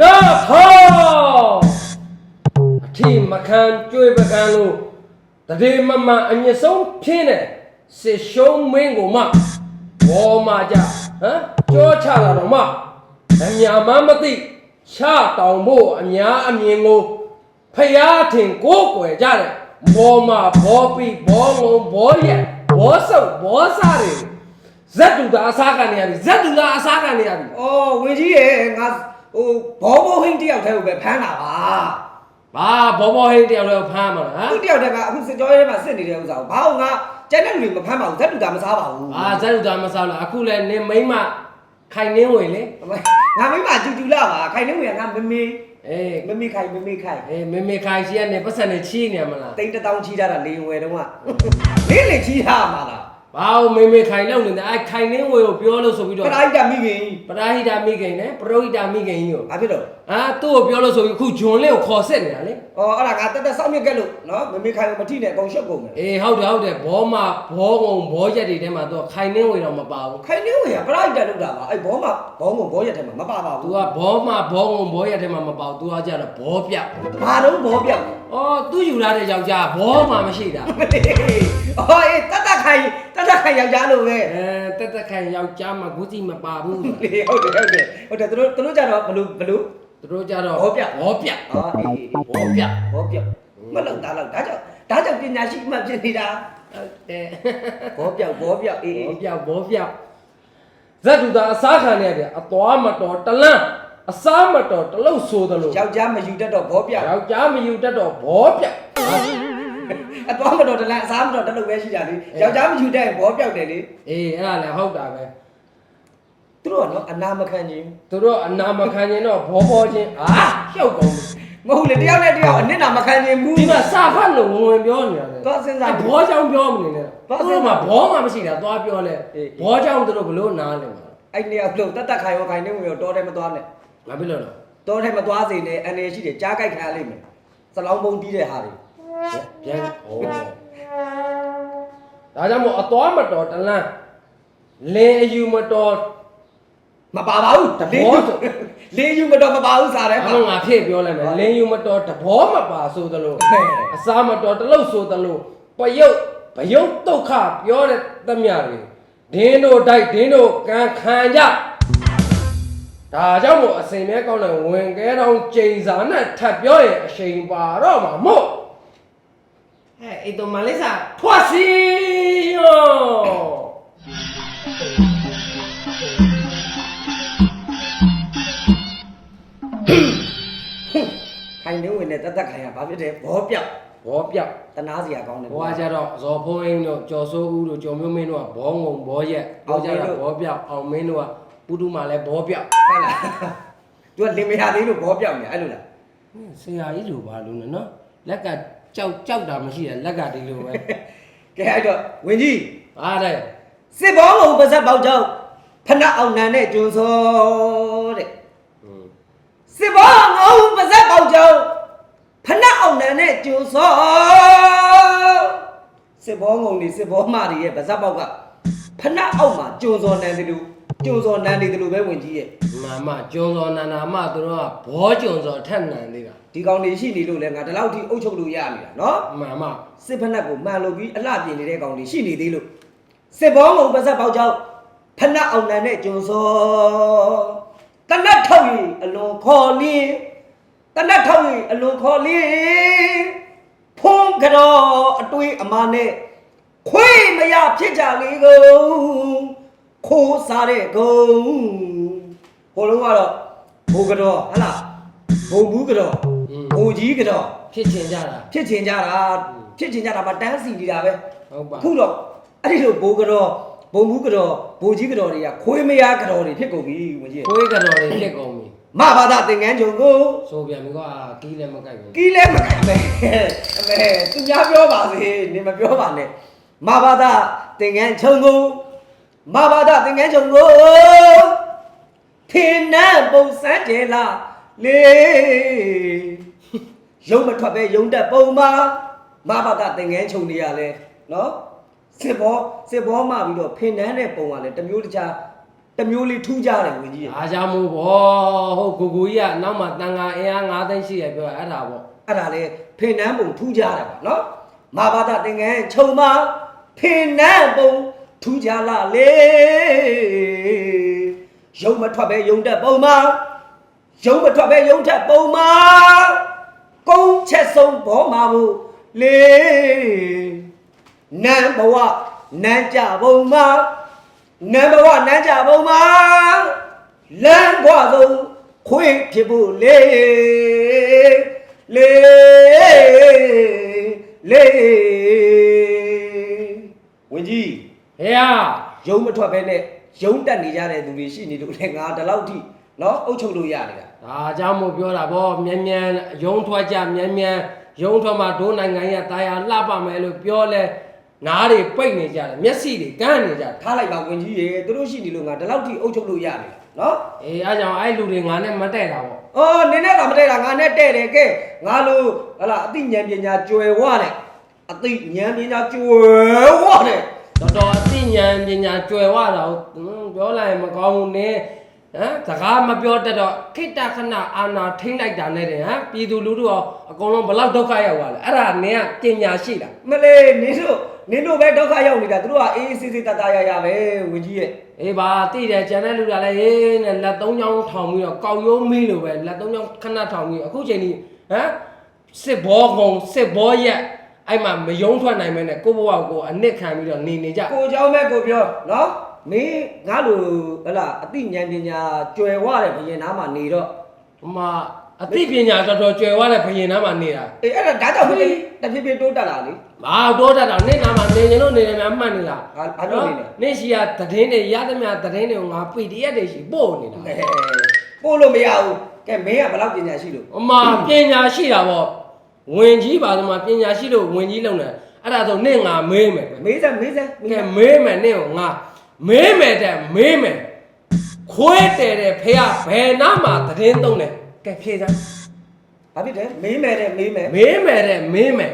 နာဖောအထီမခံကျွေးပကံလို့တရေမမအညစ်ဆုံးဖြင်းတဲ့စစ်ရှုံးမင်းကိုမှဘောမကြဟမ်ကြောချလာတော့မှအညာမမသိချတောင်ဖို့အများအမြင်ကိုဖျားထင်ကိုးကွယ်ကြတဲ့ဘောမဘောပီဘောငုံဘောရက်ဘောဆုပ်ဘောစားတွေဇက်တူတာအစားခံနေရပြီဇက်တူတာအစားခံနေရပြီအော်ဝင်ကြီးရဲ့ငါ ဟိုဘောဘောဟင်းတယောက်တည်းကိုပဲဖမ်းတာပါဘာဘောဘောဟိတ်တယောက်လည်းဖမ်းမှာလားဟသူမ်တယောက်တည်းကအခုစစ်ကြောရေးထဲမှာစစ်နေတဲ့ဥစ္စာကိုဘာလို့ငါကျန်တဲ့လူတွေမဖမ်းပါဘူးဇက်တူတာမစားပါဘူးအာဇက်လူသားမစားလားအခုလည်းနင်မိမ့်မခိုင်နှင်းဝင်လေငါမိမကျူကျူလာပါခိုင်နေဝင်ကငါမမေအေးမမေခိုင်မမေခိုင်အေးမေမေခိုင်ရှိကနေပတ်စံနဲ့ချီးနေရမလားတိန်တထောင်ချီထားတာလေဝယ်တော့ကလေးလေချီထားမှာလား ဘာလို့မေမေခိုင်လောက်နေတယ်အဲခိုင်နှင်းဝင်ကိုပြောလို့ဆိုပြီးပတော့ရိုက်တာမိခင်ပရာဟိတာမိခင်နဲ့ပရောဟိတာမိခင်ကြီးကိုဘာဖြစ်တော့အာသူ့ကိုပြောလို့ဆိုပြီးအခုဂျွန်လင်းကိုခေါ်ဆက်နေတာလေအော်အဲ့ဒါငါတက်တက်စောင့်မြစ်ခဲ့လို့နော်မမေခိုင်ကိုမထိနဲ့အကုန်ရှုပ်ကုန်မယ်အေးဟုတ်တယ်ဟုတ်တယ်ဘောမဘောငုံဘောရက်တွေထဲမှာသူကခိုင်နှင်းဝင်တော့မပါဘူးခိုင်နေဝင်ကပရိုက်တာလောက်တာပါအဲ့ဘောမှာဘောငုံဘောရက်ထဲမှာမပါပါသူဘူးကဘောမဘောငုံဘောရက်ထဲမှာမပါဘူးသူကကြတော့ဘောပြတ်ဘာတော့ဘောပြောက်အော်သူယူလာတဲ့ယောက်ျားဘောမှမရှိတာ အော်အေးတတ်တတ်ခိုင် တတ်တတ်ခိုင်ယောက်ျားလိုပဲအဲတက်တက်ခိုင်ယောက်ျားမှာဂုစီမပါဘူးဟုတ်တယ်ဟုတ်တယ်ဟုတ်တယ်ဟုတ်တယ်သူတို့သူတို့ကြတော့ဘလူဘလူသူတို့ကြတော့ဘောပြတ်ဘောပြတ်အော်အေးဘောပြတ်ဘောပြောက်မလောက်တာလောက်ဒါကြောင့်ဒါကြောင့်ပညာရှိမှဖြစ်နေတာဟုတ်တယ်ဘောပြောက်ဘောပြောက်အေးအေးဘောပြတ်ဘောပြတ်ဇက်တူတာအစားခံနေရတယ်အသွားမတော်တလန့်အစားမတော်တလုတ်ဆိုတယ်လို့ယောက်ျားမယူတတ်တော့ဘောပြောက်ယောက်ျားမယူတတ်တော့ဘောပြတ် အသွားမတော်တလန်အစားမတော်တလို့ပဲရှိတာလေယောက်ျားမယူတတ်ရင်ဘောပြောက်တယ်လေအေးအဲ့ဒါလည်းဟုတ်တာပဲသူတို့ကနော်အနာမခံခြင်းသူတို့အနာမခံရင်တော့ဘောဘောချင်းအာရှောက်ကုန်ပြီမဟုတ်လေတယောက်နဲ့တယောက်အနစ်နာမခံခြင်းဘူးဒီမှာစာဖတ်လို့ဝင်ဝင်ပြောနေရတယ်သွားစဉ်းစားအဲ့ဘောကြောင့်ပြောမနေနဲ့သွားသူစဉ်းတို့စားမှာဘောမှမရှိတာသွားပြောလဲအေးဘောကြောင့်သူတို့ဘလို့နားလဲမှာအဲ့နေရာလုံးတတ်တတ်ခိုင်ရောခိုင်နေဝင်ရောတော်တယ်မသွားနဲ့ငါပြလို့တော့တော်တယ်မသွားစေနဲ့အနေရှိတယ်ကြားကြိုက်ခံရလိမ့်မယ်စလောင်းပုံတီးတဲ့ဟာတွေ ပြန်ဟောဒါကြောင့်မို့အသွားမတော်တလန်းလင်းအယူမတော်မပါပါဘူးတဘောဆိုလေးယူမတော်မပါဘူးစားတယ်အမှငါဖြည့်ပြောလိုက်မယ်လင်းယူမတော်တဘောမပါဆိုသလိုဟဲ့အစားမတော်တလုတ်ဆိုသလိုပယုတ်ဘယုတ်ဒုက္ခပြောတဲ့သမျှတွေဒင်းတို့တိုက်ဒင်းတို့ကံခံကြဒါကြောင့်မို့အစိမ်မဲကောင်းတဲ့ဝင်ကဲတော်ကျိန်စာနဲ့ထပ်ပြောရင်အရှိန်ပါတော့မှာမို့ ဟဲ့အေတိုမလေးစာထွားစီယောခိုင်နေဝင်နဲ့တတ်တတ်ခိုင်ရဘာဖြစ်တယ်ဘောပြောက်ဘောပြောက်တနာစရာကောင်းတယ်ဘွားကြတော့ဇော်ဖုံးအင်းတို့ကျော်စိုးဦးတို့ကျော်မျိုးမင်းတို့ကဘောငုံဘောရက်ဘောကြတာဘောပြောက်အောင်မင်းတို့ကပုတုမာလည်းဘောပြောက်ဟုတ်လားသူကလင်မယားသေးလို့ဘောပြောက်နေအဲ့လိုလားဆရာကြီးလိုပါလို့နော်လက်က ကြောက်ကြောက်တာမရှိရလက်ကဒီလိုပဲကဲအဲ့တော့ဝင်ကြီးဟာတဲ့စစ်ဘောကိုပါဇက်ပေါက်ကြောင့်ဖဏအောင်နန်နဲ့ကျွန်းစောတဲ့စစ်ဘောငုံပါဇက်ပေါက်ကြောင့်ဖဏအောင်နန်နဲ့ကျွန်းစောစစ်ဘောငုံနေစစ်ဘောမတွေရဲ့ပါဇက်ပေါက်ကဖဏအောင်မှာကျွန်းစောနန်တယ်လို့ ကျွန်းစောနန်တယ်လို့ပဲဝင်ကြီးရဲ့မမကျွန်းစောနာနာမသူတို့ကဘောကျွန်းစောထက်နန်သေးတာဒီကောင်တွေရှိနေလို့လဲငါဒီလောက်ထိအုပ်ချုပ်လို့ရနေတာနော်မမစစ်ဖက်နှက်ကိုမှန်လို့ပြီးအလှပြင်နေတဲ့ကောင်တွေရှိနေသေးလို့စစ်ဘောငုံပါဇက်ပေါက်ကြောင့်ဖဏအောင်နန်နဲ့ကျွန်းစောတနတ်ထောက်ရင်အလွန်ခေါ်လင်းတနတ်ထောက်ရင်အလွန်ခေါ်လင်းဖုံးကြောအတွေးအမာနဲ့ခွေးမရဖြစ်ကြလေကုန် ခိုးစားတဲ့ကုန်ဟိုလုံးကတော့ဘိုးကြောဟဟလားဘုံဘူးကြောဘိုးကြီးကြောဖြစ်ချင်ကြတာဖြစ်ချင်ကြတာဖြစ်ချင်ကြတာမတန်းစီနေတာပဲဟုတ်ပါခုတော့အဲ့ဒီလိုဘိုးကတော့ဘုံဘူးကတော့ဘိုးကြီးကတော့တွေကခွေးမရကတော့တွေဖြစ်ကုန်ပြီဝင်ကြီးခွေးကတော်တွေဖြစ်ကုန်ပြီမဘာသာသင်္ကန်းချုပ်ကိုဆိုပြန်ပြီကွာကီးလည်းမကိုက်ဘူးကီးလဲမကိုင်ပဲအမေသူများပြောပါစေနေမပြောပါနဲ့မဘာသာသင်္ကန်းချုပ်ကို မဘာသာသင်္ကန်းချုပ်ကိုဖင်နံပုံစံကျဲလာလေရုံမထွက်ပဲရုံတက်ပုံမှာမဘာသာသင်္ကန်းချုပ်နေရလဲနော်စစ်ဘောစစ်ဘောမှပြီးတော့ဖင်နန်းတဲ့ပုံကလည်းတစ်မျိုးတစ်ခြားတစ်မျိုးလေးထူးကြတယ်ဝင်ကြီးရဲ့အားကြောင့်မို့ဗောဟုတ်ကိုကိုကြီးကနောက်မှတန်ခါအင်အား9သိန်းရှိရပြောအဲ့ဒါဗောအဲ့ဒါလေဖင်နန်းပုံထူးကြတယ်ပါနော်မာဘာသာသင်္ကန်းခြုံမဖင်နန်းပုံ ထူးကြလာလေရုံမထွက်ပဲရုံတက်ပုံမှာရုံမထွက်ပဲရုံထက်ပုံမှာကုန်းချက်ဆုံးဘောမှာဘူးလေနန်းဘဝနန်းကြပုံမှာနန်းဘဝနန်းကြပုံမှာလမ်းကွာဆုံးခွေးဖြစ်ဖို့လေလေလေဝင်ကြီး ဟေးဟာရုံမထွက်ပဲနဲ့ရုံတက်နေကြတဲ့သူတွေရှိနေလို့လေငါဒီလောက်ထိနော်အုပ်ချုပ်လို့ရနေတာဒါကြောင့်မို့ပြောတာဗောမြန်မြန်ရုံထွက်ကြမြန်မြန်ရုံထွက်မှာဒိုးနိုင်ငံရတာယာလှပမယ်လို့ပြောလဲနားတွေပိတ်နေကြတယ်မျက်စိတွေကန်းနေကြတယ်ထားလိုက်ပါဝင်ကြီးရေသူတို့ရှိနေလို့ငါဒီလောက်ထိအုပ်ချုပ်လို့ရနေတာနော်အေးအားကြောင့်အဲ့လူတွေငါနဲ့မတည့်တာဗောအော်နင်းနဲ့ကမတဲ့တာငါနဲ့တဲ့တယ်ကဲငါလိုဟလာအသိဉာဏ်ပညာကျွယ်ဝတဲ့အသိဉာဏ်ပညာကျွယ်ဝတဲ့ တော်တော်အသိဉာဏ်ပညာကျွယ်ဝတာကိုဟွန်းပြောလိုက်ရင်မကောင်းဘူးနင်းဟမ်စကားမပြောတတ်တော့ခိတ္တခဏအာနာထိမ့်လိုက်တာနဲ့တဲ့ဟမ်ပြည်သူလူထုရောအကုန်လုံးဘလောက်ဒုက္ခရောက်သွားလဲအဲ့ဒါနင်းကပညာရှိတာမလေးနင်းတို့နင်းတို့ပဲဒုက္ခရောက်နေတာသူတို့ကအေးအေးဆေးဆေးတတ်တတ်ရရပဲဝင်ကြီးရဲ့အေးပါတိတယ်ကျန်တဲ့လူကလည်းဟေးနဲ့လက်သုံးချောင်းထောင်ပြီးတော့ကောက်ရိုးမီးလိုပဲလက်သုံးချောင်းခဏထောင်ပြီးအခုချိန်ကြီးဟမ်စစ်ဘောကုံစစ်ဘောရက် အဲ့မှာမယုံထွက်နိုင်မဲနဲ့ကိုယ့်ဘဝကိုအနစ်ခံပြီးတော့နေနေကြ ကိုเจ้าမဲ့ကိုပြောနော်မင်းငါလိုဟလာအသိဉာဏ်ပညာကျွယ်ဝတဲ့ဘယင်နားမှာနေတော့ ဟိုမှာအသိပညာတော်တော်ကျွယ်ဝတဲ့ဘယင်နားမှာနေတာ အေးအဲ့ဒါဒါကြောင့်မင်းတဖြည်းဖြည်းတိုးတက်လာလေ ဘာတော့တတ်တာနေ့နာမှာနေရင်လို့နေနေမှာမှတ်နေလား ဘာဘာပြောနေလဲ နေ့ရှိရသတင်းတွေရသမျှသတင်းတွေကိုငါ PDF တွေရှိပို့နေတာ အဲပို့လို့မရဘူးကဲမင်းကဘယ်လောက်ပညာရှိလို့ အမပညာရှိတာပေါ့ ဝင်ကြီးပါတော့မှပညာရှိလို့ဝင်ကြီးလုံတယ်အဲ့ဒါဆိုနေ့ငါမေးမယ်မေးစမ်းမေးစမ်းမေးကဲစမ်းမေးမယ်နေ့ကိုငါမေးမယ်တဲ့မေးမယ်ခွဲတယ်တဲ့ဖေကဘယ်နာမှာသတင်းသုံးတယ်ကဲဖြေစမ်းဘာဖြစ်တယ်မေးမယ်တဲ့မေးမယ်မေးမယ်တဲ့မေးမယ်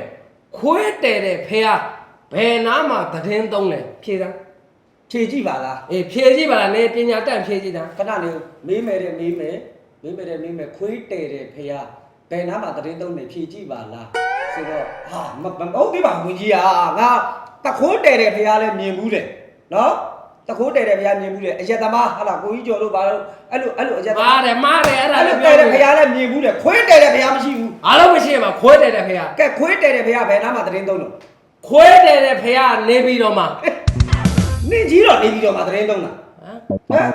ခွဲတယ်တဲ့ဖေကဘယ်နာမှာသတင်းသုံးတယ်ဖြေစမ်းဖြေကြည့်ပါလားအေးဖြေကြည့်ပါလားနေပညာတတ်ဖြေကြည့်တာခဏလေးမေးမယ်တဲ့မေးမယ်မေးမယ်တဲ့မေးမယ်ခွေးတဲတဲ့ဖះ ဘယ်နားမှာတရင်သုံးနေဖြေကြည့်ပါလားဆိုတော့ဟာမမဟုတ်သေးပါဘူးဝင်ကြီးอ่ะငါတခိုးတဲတဲ့ဖះလည်းမြင်ဘူးတယ်နော်တခိုးတဲတဲ့ဖះမြင်ဘူးတယ်အယက်သမားဟာလာကိုကြီးကျော်တို့ဘာလို့အဲ့လိုအဲ့လိုအယက်သမားမားတယ်မားတယ်အဲ့ဒါအဲ့လည်းလိုပြောတဲတယ်တဲ့ဖះလည်းမြင်ဘူးတယ်ခွေးတဲတဲ့ဖះမရှိဘူးအားလုံးမရှိရင်မခွဲတယ်တဲ့ဖေကကဲခွေးတဲတဲ့ဖះဘယ်နားမှာတရင်သုံးလို့ခွဲတယ်တဲ့ဖေကနေပြီးတော့မှဟမ်နင်းကြီးတော့နေပြီးတော့မှတရင်သုံးတာ ဟမ်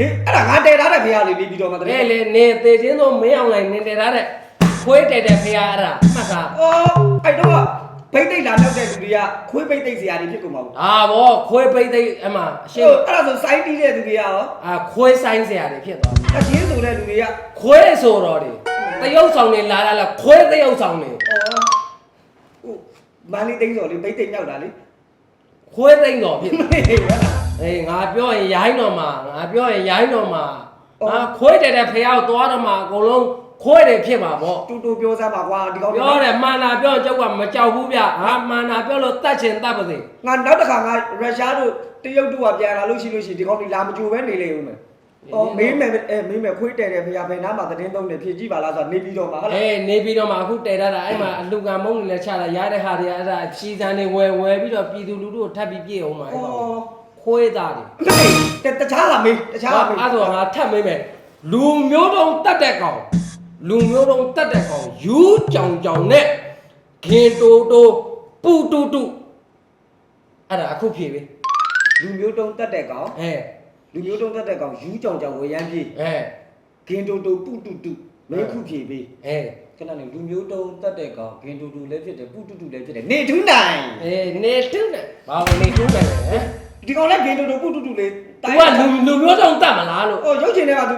နေအဲ့ဒါငါတဲထားတဲ့ဖះလေးနေပြီးတော့မှတရလေင်လေနေသေးချင်းတော့မင်းအောင်လိုက်နေတယ်တဲ့ခွဲတယ်တဲ့ဖေအဲ့ဒါမှတ်တာအော်အဲ့တော့ဘိတ်သိက်လာနောက်တဲ့လူတွေကခွေးဘိတ်သိက်စရာတွေဖြစ်ကုန်မှာဘူးအာဘောခွဲပိတ်သိအမအရှင်းဟုတ်အဲ့ဒါဆိုစိုင်းတီးတဲ့လူတွေကရောအာခွဲဆိုင်စရာတွေဖြစ်သွားတယ်အချင်းဆိုတဲ့လူတွေကအော်ခွဲဆိုတော့တယ်တရုပ်ဆောင်နေလာလာလာခွဲတရုပ်ဆောင်နေဟုတ်မန်လေးသိန်းစော်လေးဘိတ်သိက်မြောက်တာလေခွဲသိမ့်တော်ဖြစ်တယ် အေးငါပြောရင်ရိုင်းတော်မှာငါပြောရင်ရိုင်းတော်မှာငါခွဲတယ်တဲ့ဖေကိုသွားတော့မှာအကုန်လုံးခွဲတယ်ဖြစ်မှာပေါ့တူတူပြောစမ်းပါကွာဒီကောင်ပြောတယ်မာနာပြောရင်ကျောက်ကမကြောက်ဘူးဗျဟာမာနာပြောလို့တတ်ချင်တတ်ပါစေငါနောက်တစ်ခါငါရုရှားတို့တရုတ်တို့ကပြန်လာလို့ရှိလို့ရှိရင်ဒီကောင်ဒီလာမကြိုပဲနေလေဦးမယ်အော်မေးမယ်အဲမေးမယ်ခွေးတဲတယ်ဖရာဘယ်နားမှာသတင်းသုံးတယ်ဖြည့်ကြည့်ပါလားဆိုတော့နေပြီးတော့မှာဟုတ်လားအေးနေပြီးတော့မှအခုတည်ရတာအဲ့မှာအလူကံမုန်းနေလဲချတာရတဲ့ဟာတွေအဲ့ဒါချီစံတွေဝယ်ဝယ်ပြီးတော့ပြည်သူလူထုကိုထပ်ပြီးပြည့်အောင်မှာအဲ့ကောင် ခွဲသားတွေမေးတခြားလားမေးတခြားလားမေးအဲ့ဆိုငါထပ်မေးမယ်လူမျိုးတုံးတတ်တဲ့ကောင်လူမျိုးတုံးတတ်တဲ့ကောင်ယူးကြောင်ကြောင်နဲ့ခင်တိုးတိုးပူတူတူအဲ့ဒါအခုဖြေပြီလူမျိုးတုံးတက်တဲ့ကောင်အဲလူမျိုးတုံးတက်တဲ့ကောင်ယူးကြောင်ကြောင်ဝေရမ်းပြေးအဲဂင်တူတူပုတူတူမဲခုဖြည့်ပေးအဲခဏလေးလူမျိုးတုံးတက်တဲ့ကောင်ဂင်တူတူလည်းဖြစ်တယ်ပုတူတူလည်းဖြစ်တယ်နေထူးနိုင်အေးနေတူးတယ်ဘာလို့နေတူးတယ်လဲဟမ် ဒီကောင်လည်းဂင်တူတူပုတူတူလေးသူကလူလူမျိုးတုံးတတ်မလားလို့ဟိုရုပ်ရှင်ထဲမှာသူ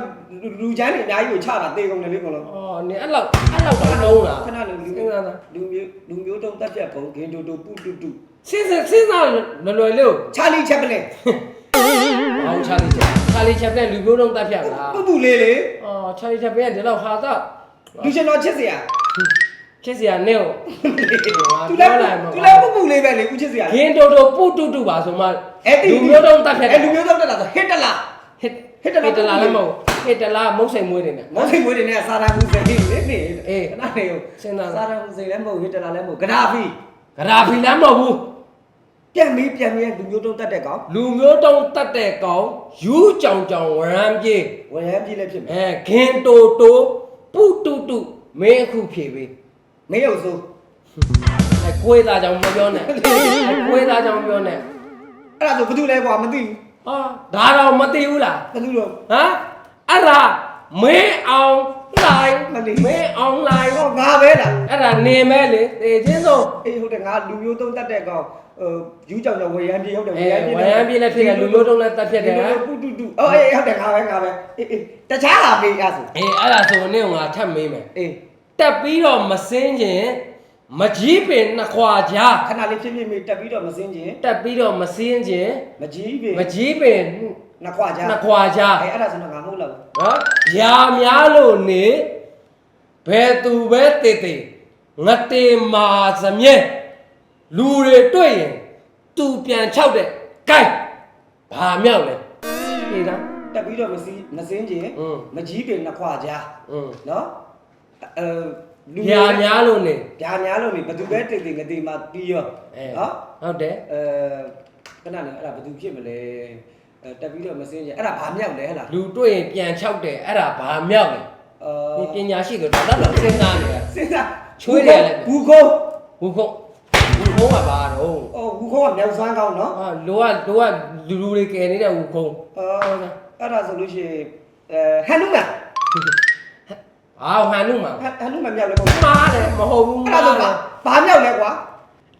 လူချမ်းတွေအများကြီးကိုချတာတေကုန်တယ်လေကောင်လုံးအော်နေအဲ့လောက်အဲ့လောက်တော့လုံးလားခဏလေးလူစဉ်းစားတာလူမျိုးလူမျိုးတုံးတက်ပြတ်ပုံဂင်တူတူပုတူတူစဉ်းစားစဉ်းစားလွယ်လွယ်လေးကိုချာလီချက်ပလင်ဘောင်းချာလီချက်ချာလီချက်နဲ့လူမျိုးတုံးတတ်ဖြတ်လားပုပုလေးလေအော်ချာလီချက်ပဲဒီလောက်ဟာတော့လူရှင်တော်ချစ်စရာ ချစ်စရာနဲ့ကိုသူလည်းသူလည်းပုပုလေးပဲလေဦးချစ်စရာဂင်းတိုတိုပုတူတူပါဆိုမှအဲ့ဒီလူမျိုးတုံးတတ်ဖြတ်အဲ့လူမျိုးတုံးတက်တာဆိုဟစ်တလာဟစ်တလာဟစ်တလာလည်းမဟုတ်ဟစ်တလာမုတ်စိန်မွေးနေတယ်မောင်စိန်မွေးတွေနဲ့စာရာမှုစိန်နေနေနေအေးခဏနေကိုစဉ်းစားစာရာမှုစိန်လည်းမဟုတ်ဟစ်တလာလည်းမဟုတ်ဂရာဖီဂရာဖီလည်းမဟုတ်ဘူးပြန်ပြီးပြန်ပြီးလူမျိုးတုံးတက်တဲ့ကောင်လူမျိုးတုံးတတ်တဲ့ကောင်ယူးကြောင်ကြောင်ဝရမ်းပြေးဝရမ်းကြီးလည်းဖြစ်မယ်အဲဂင်တိုတိုပုတုတုမင်းအခုဖြေပေးမ င်းရုပ်စိုးအဲကိုယ်သားကြောင်မပြောနဲ့ကိုယ်သားကြောင်ပြောနဲ့အဲ့ဒါဆိုဘာလို့လဲကွာမသိဘူးဟာဒါတော့မသိဘူးလားဘာလို့တော့ဟမ်အဲ့ဒါမင်းအောင်လိုက်မလေးမင်းအောင်လိုက်ဟောငါပဲလားအဲ့ဒါနေမဲလေတေချင်းဆုံး အေးဟုတ်တယ်ငါလူမျိုးတုံးတက်တဲ့ကောင်ဟိုယူကြောင်ကြောင်ဝရမ်းပြေဟုတ်တယ်အဲဝရမ်းပြေးလည်းဖြစ်တယ်လူမျိုးတုံးလည်းတက်ဖြစ်တယ်ဟမ်တူတူတူအော်အေးဟုတ်တယ်ငါပဲငါပဲအေးအေးတခြားဟာမေးရဆိုအေးအဲ့ဒါဆိုနေကငါထပ်မေးမယ်အေး တက်ပြီးတော့မစင်းခြင်းမကြီးပင်နှစ်ခွာကြားခဏလေးဖြည်းဖြည်းမေးတက်ပြီးတော့မစင်းခြင်းတက်ပြီးတော့မစင်းခြင်းမကြီးပင်မကြီးပင်နှစ်ခွာကြားနှစ်ခွာကြားအဲအဲ့ဒါဆိုတော့ငါမဟုတ်လောက်နော်ရာများလို့နေဘယ်သူပဲတည်တည်ငတေမာစမြဲလူတွေတွေ့ရင်သူပြန်ခြောက်တဲ့ဂိုက်ဘာမြောက်လဲနေတာတက်ပြီးတော့မစင်းမစင်းခြင်းမကြီးပင်နှစ်ခွာကြားနော် အဲလူຢာများလို့နေဗျာများလို့နေဘသူပဲတိတ်တိတ်ငတိမှပြီးရောအဲနော်ဟုတ်တယ်အဲခဏလေးအဲ့ဒါဘသူဖြစ်မလဲအဲတက်ပြီးတော့မစင်းခြင်းအဲ့ဒါဘာမြောက်လဲဟဲ့လားလူတွေ့ရင်ပြန်ချောက်တယ်အဲ့ဒါဘာမြောက်လဲအာဒီပညာရှိဆိုတော့တော့တော့စဉ်းစားနေတာစဉ်းစားချွေးတယ်လေဘူးခုံးဝူခုံးဝူခုံးကဘာတော့အော်ဘူးခုံးကမြောက်စွမ်းကောင်းနော်ဟာလိုကလိုကလူလူတွေကယ်နေတဲ့ဝူခုံးအာအဲ့ဒါဆိုလို့ရှိရင်အဲဟန်နုမန် အာဟန်နုမှာဟန်ဟန်နုမန်မြောက်လဲပေါ့မှားတယ်မဟုတ်ဘူးအဲ့ဒါဆိုဘာဘာမြောက်လဲကွာ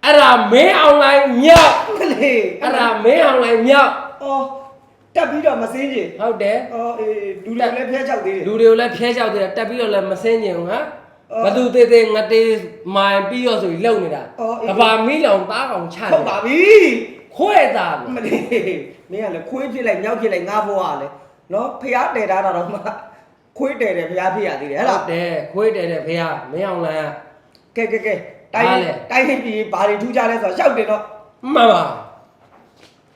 အဲ့ဒါမင်းအောင်လိုင်းမြောက်မလေးအဲ့ဒါမင်းအောင်လိုင်းမြောက်အော်တက်ပြီးတော့မစင်းခြင်းဟုတ်တယ်အော်အေးလူတွေလည်းဖျက်ချောက်သေးတယ် လူတွေကိုလည်းဖျဲချောက်တယ်တက်ပြီးတော့လည်းမစင်းကျင်ဘူးဟမ်အော်ဘသူသေးသေးငတေးမိုင်ပြီးတော့ဆိုပြီးလုံနေတာအော်အေး ကဘာမီးလောင်သားကောင်ချနေဟုတ်ပါပြီခွဲသားမလေးမင်းကလည်းခွေးဖြစ်လိုက်မြောက်ဖြစ်လိုက်ငါဘွားကလည်းနော်ဖျားတယ်တာတော့မှ ခွေးတယ်တယ်ဖျားဖြစ်ရသေးတယ်ဟဲ့ဟုလားတ်တယ်ခွေးတယ်တဲ့ဖေဟာမင်းအောင်လိုင်းကကဲကဲကဲတိုင်းဟာလေ တိုင်းဟိပြီဘာတွေထူးကြလဲဆိုတော့ရှောက်တယ်တော့မှန်ပါ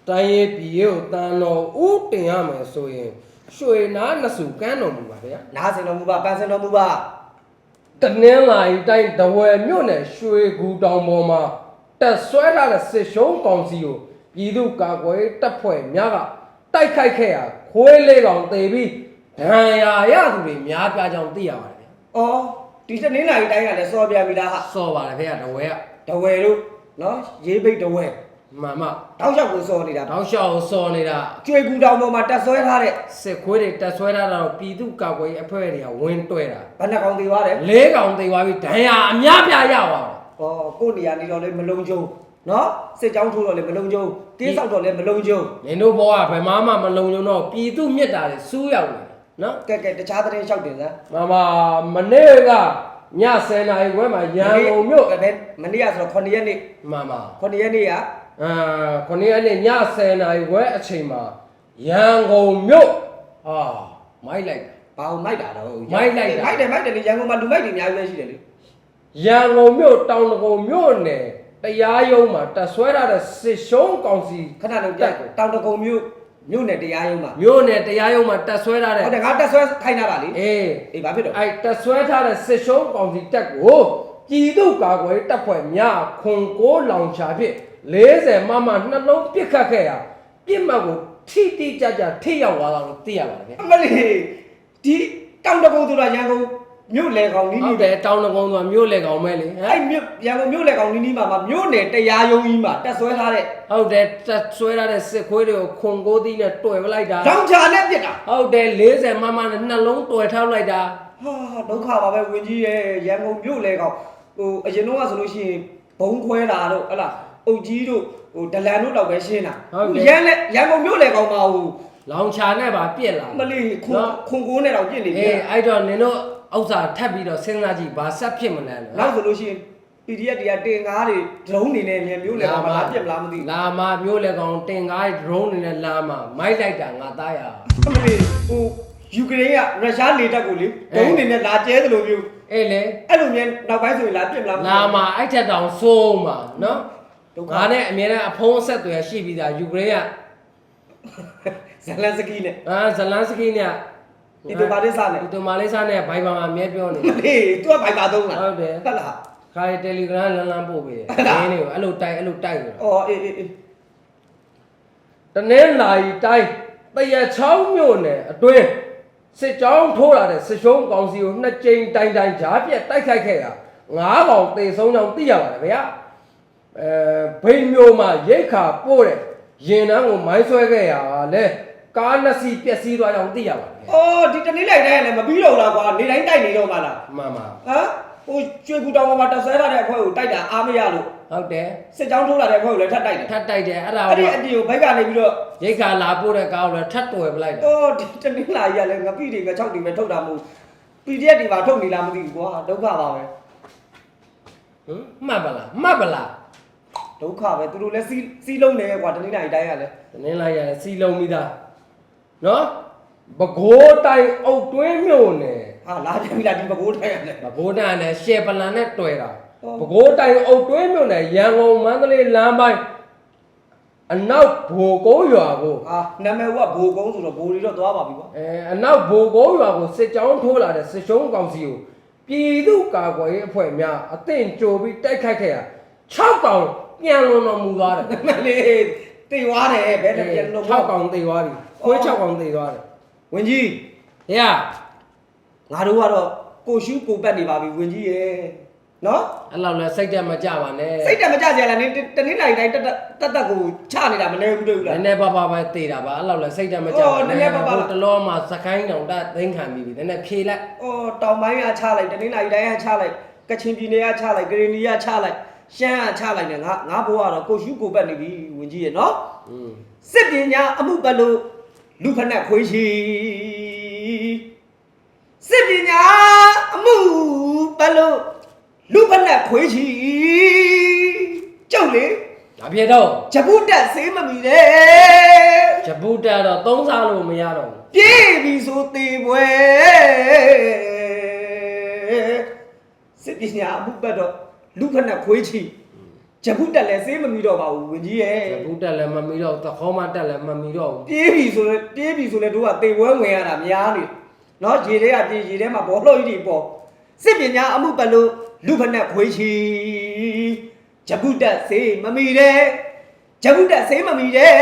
တိုင်းရေးပြည်ကိုတန်တော်ဥတင်ရမယ်ဆိုရင်ရွှေနားနှစ်စုကမ်းတော်မူပါဗျာနားစင်တော်မူပါပန်းစင်တော်မူပါတနင်္လာရီတိုင်းတဝယ်မြို့နယ်ရွှေကူတောင်ပေါ်မှာတက်ဆွဲထားတဲ့စစ်ရှုံးကောင်စီကိုပြည်သူ့ကာကွယ်ရေးတပ်ဖွဲ့များကတိုက်ခိုက်ခဲ့ရာခွေးလေးကောင်တေပြီး ဒဏ်ရာရသူတွေများပြားကြောင်းသိရပါတယ်ဗျာ။အော်ဒီတနင်္လာရီတိုင်းကလည်းစော်ပြပြီလားဟာစော်ပါတယ်ဗျာတဝဲက။ဒဝယ်တို့နော်ရေးပိတ်ဒဝယ်မှန်မှတောက်လျှောက်ကိုစော်နေတာတောက်လျှောက်စော်နေတာကျွေကူတောင်ပေါ်မှာတက်ဆွဲထားတဲ့စစ်ခွေးတွေတက်ဆွဲထားတာတော့ပြည်သူ့ကာကွယ်ရေးအဖွဲ့တွေကဝင်တွဲတာဘဏ္ဍကောင်သေးပါတယ်လေးကောင်တေသွားပြီးဒဏ်ရာအများပြားရပါတော့။အော်ကိုယ့်နေရာနေတော့လည်းမလုံခြုံနော်စစ်ကြောင်းထိုးတော့လည်းမလုံခြုံကိဆောက်တော့လည်းမလုံခြုံမင်းတို့ဘောကဘယ်မှမှမလုံလုံတော့ပြည်သူမြစ်တာတွေစူးရောက်နေတယ် နော်ကဲကဲတခြားသတင်းလျှောက်တင်စမ်းမမမနေ့ကည10နာရီခွဲမှာရန်ကုန်မြို့ဘယ်မနေ့ကဆိုတော့9ရက်နေ့မမ9ရက်နေ့ကအာခုနှစ်ရက်နေ့ည10နာရီခွဲအချိန်မှာရန်ကုန်မြို့ဟာမိုက်လိုက်တာဘာလို့မိုက်တာတော့မိုက်လိုက်တာမိုက်တယ်မိုက်တယ်လေရန်ကုန်မှာလူမိုက်တွေအများကြီးပဲရှိတယ်လေရန်ကုန်မြို့တောင်တကုံမြို့နယ်တရားရုံးမှာတက်ဆွဲထားတဲ့စစ်ရှုံးကောင်စီခဏလုံးပြတ်တောင်တကုံမြို့ မြို့နယ်တရားရုံးမှာမြို့နယ်တရားရုံးမှာတက်ဆွဲထားတဲ့ဟုတ်တယ်ငါတက်ဆွဲခိုင်းတာပါလေအေးအေးဘာဖြစ်တော့အဲ့တက်ဆွဲထားတဲ့စစ်ရှုံးကောင်စီတက်ကိုပြည်သူ့ကာကွယ်ရေးတပ်ဖွဲ့များခွန်ကိုလောင်ချာဖြင့်40မမနှလုံးပစ်ခတ်ခဲ့ရာပြစ်မှတ်ကိုထိတိကျကျထိရောက်သွားတာလို့သိရပါတယ်ဗျအမလေးဒီတောင်တကုံဆိုတာရန်ကုန် မြို့လေကောင်နီးဟုနီးတ်တယ်တောင်းတကုံဆိုတာမြို့လေကောင်ပဲလေဟမ်အဲ့မြို့ရန်ကုန်မြို့လေကောင်နီးနီးမှာမှာမြို့နယ်တရားရုံးကြီးမှာတက်ဆွဲထားတဲ့ဟုတ်တယ်တက်ဆွဲထားတဲ့စစ်ခွေးတွေကိုခွန်ကိုသီးနဲ့တွေ့ပလိုက်တာလောင်ချာနဲ့ပြစ်တာဟုတ်တယ်40မမနဲ့နှလုံးတွေ့ထောက်လိုက်တာဟာဒုက္ခပါပဲဝင်ကြီးရဲ့ရန်ကုန်မြို့လေကောင်ဟိုအရင်တော့ကဆိုလို့ရှိရင်ဘုံခွဲတာတို့ဟဟလားအုတ်ကြီးတို့ဟိုဒလန်တို့တော့ပဲရှင်းတာရန်လေရန်ကုန်မြို့လေကောင်မှာဟိုလောင်ချာနဲ့ပါပြစ်လာမလေးခွန်ခွန်ကိုးနဲ့တော့ပြစ်နေပြီ အေးအဲ့တော့နင်တို့ ဥစ္စာထပ်ပြီးတော့စဉ်းစားကြည့်ဘာဆက်ဖြစ်မလဲလို့ နောက်ဆိုလို့ရှိရင် PDF တွေကတင်ငါးတွေဒရုန်းနေနဲ့မြန်မျိုးလေကောင်မလားပြစ်မလားမသိဘူးလာမမျိုးလေကောင်တင်ကား drone နေနဲ့လာမမိုက်လိုက်တာငါသားရအမလေးဟိုယူကရိန်းကရုရှားနေတက်ကိုလေဒုံးနေနဲ့လာကျဲသလိုမျိုးအေးလေအဲ့လိုမျိုးနောက်ပိုင်းဆိုရင်လာပြစ်မလားလာမအဲ့ထက်တောင်စိုးမှာနော်ဒုက္ခ ငါနဲ့အမြဲတမ်းအဖုံးအဆက်တွေရှိပြီးသားယူကရိန်းကစဇလန်စကီနဲ့ အာဇလန်စကီနဲ့ ဒီတိုပါလေးစားနဲ့ဒီတိုမာလေးစားနဲ့ဘိုင်ဘာမှာအမြဲပြောနေဟေး तू ကဘိုင်ပါသုံးလားဟုတ်တယ်ဟုတ်လားခါရီတယ်လီဂရမ်လမ်းလမ်းပို့ပေးတယ်ဟုတ်လားရင်းနေကိုအဲ့လိုတိုက်အဲ့လိုတိုက်နေတာအော်အေးအေးအေးတနင်္လာရီတိုင်းတရချောင်းမြို့နယ်အတွင်းစစ်ကြောင်းထိုးလာတဲ့စစ်ရှုံးကောင်စီကိုနှစ်ကြိမ်တိုင်တိုင်ဂျားပြက်တိုက်ခိုက်ခဲ့တာငါးကောင်တေဆုံးကြောင်းသိရပါတယ်ဗျာအဲဘိန်းမျိုးမှာရိတ်ခါပို့တဲ့ရင်နှန်းကိုမိုင်းဆွဲခဲ့ရလဲ ကားနှစ်စီးပျက်စီးသွားကြောင်းသိရပါတယ်ဗျာအော်ဒီတနေ့လိုက်တိုင်းလည်းမပြီးတော့လားကွာနေတိုင်းတိုက်နေတော့မှလားမှန်ပါဟမ်ဟိုကျွေးကူတောင်ပေါ်မှာတက်ဆွဲထားတဲ့အဖွဲ့ကိုတိုက်တာအားမရလို့ဟုတ်တယ်စစ်ကြောင်းထိုးလာတဲ့အဖွဲ့ကိုလည်းထပ်တိုက်တယ်ထပ်တိုက်တယ်အဲ့ဒါအဲ့ဒီကိုအတီကိုဘိုက်ကနေပြီးတော့ရိတ်ခါလာပို့တဲ့ကားကိုလည်းထပ်တွယ်ပလိုက်တယ်အော်ဒီတနေ့လာကြီးကလည်းငပိတွေပဲ6တွေပဲထုတ်တာမဟုတ် PDF တွေပါထုတ်နေလားမသိဘူးကွာဒုက္ခပါပဲဟမ်မှတ်ပါလားမှတ်ပါလားဒုက္ခပဲသူတို့လည်းစီးစီးလုံးနေကွာတနေ့လာကြီးတိုင်းကလည်းတနင်္လာရီရစီလုံးမိသား နော်ဘကိုးတိုင်အုတ်တွင်းမြို့နယ်ဟာလာပြန်ပြီလားဒီဘကိုးတိုင်းကလည်းဘကိုးတိုင်နဲ့ရှယ်ပလန်နဲ့တွေ့တာဟုတ် ဘကိုးတိုင်အုတ်တွင်းမြို့နယ်ရန်ကုန်မန္တလေးလမ်းပိုင်းအနောက်ဘိုကုန်းရွာကိုဟာနာမည်ကဘိုကုန်းဆိုတော့ဘိုတွေတော့သွားပါပြီကွာအဲအနောက်ဘိုကုန်းရွာကိုစစ်ကြောင်းထိုးလာတဲ့စစ်ရှုံးကောင်စီကိုပြည်သူ့ကာကွယ်ရေးအဖွဲ့များအသင့်ကြိုပြီးတိုက်ခိုက်ခဲ့တာ6កောင်ပြန်လွန်တော်မူသွားတယ် မလေးတေဝါတယ်ဘယ်နဲ့ပြန်လို့6កောင်သေသွားပြီ ခွေး6កောင်သေသွားတယ် ဝင်ကြီး ဟေ့ ငါတို့ကတော့ကိုရှူးကိုပတ်နေပါပြီဝင်ကြီးရဲ့နော် အဲ့လောက်လဲစိတ်တက်မကြပါနဲ့ စိတ်တက်မကြကြလားနေတနေ့လာတိုင်းတက်တက်တက်တက်ကိုချနေတာမနေဘူးတွေ့ဘူး န လား ည်းနည်းပါးပါးပဲတေးတာပါအဲ့လောက်လဲစိတ်တက်မကြ အော် ပါ နည်းနည်းပါးပါး ဟိုတလောမှာစကိုင်းတောင်တသိန်းခံပြီးပြီနည်းနည်းဖြေလိုက် အော်တောင်ပိုင်းကချလိုက်တနေ့လာတိုင်းကချလိုက်ကချင်ပြည်နယ်ကချလိုက်ကရင်နီကချလိုက်ရှမ်းကချလိုက်နေငါငါဘိုးကတော့ကိုရှူးကိုပတ်နေပြီဝင်ကြီးရဲ့နော် อืม စစ်ပညာအမှုပတ်လို့ လူဖက်နဲ့ခွေးရှိစစ်ပညာအမှုပတ်လို့လူဖက်နဲ့ခွေးရှိကျုပ်လေဒါပြေတော့ဂျပုတက်ဆေးမမီတဲ့ဂျပူတက်တော့သုံးစားလို့မရတော့ဘူးပြေးပြီဆိုသေးပွဲစစ်ပညာအမှုပတ်တော့လူဖက်နဲ့ခွေးချီ ဂျပူတက်လဲဆေးမမီတော့ပါဘူးဝင်ကြီးရဲ့ဂျပူတက်လည်းမမီတော့သခေါမတက်လည်းမမီတော့ဘူးပြေးပြီဆိုလဲပြေးပြီဆိုလဲတို့ကတေဝဲဝင်ရတာများနေနော်ရေထဲကပြေးရေထဲမှာဘောလော့ကြီးတွေပေါ့စစ်ပညာအမှုပလို့လူဖက်ခွေးချီဂျပူတက်ဆေးမမီတဲ့ဂျပူတက်ဆေးမမီတဲ့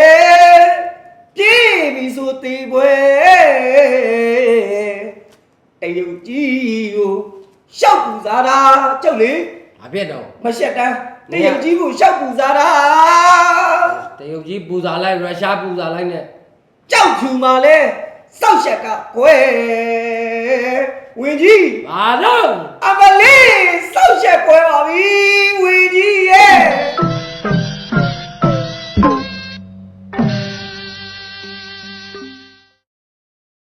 ပြေးပြီဆိုတေပွဲတယုတ်ကြီးကိုရှောက်ပူစားတာကြောက်လေမပြတ်တော့မရှက်တမ်း တရုတ်ကြီးကိုရှောက်ပူစားတာတရုတ်ကြီးပူဇာလိုက်ရုရှားပူဇာလိုက်နဲ့ကြောက်ဖြူမှာလဲစောက်ရှက်ကကွယ်ဝင်ကြီးဘာတော့အမလေးစောက်ရှက်ကွယ်ပါပြီဝင်ကြီးရဲ့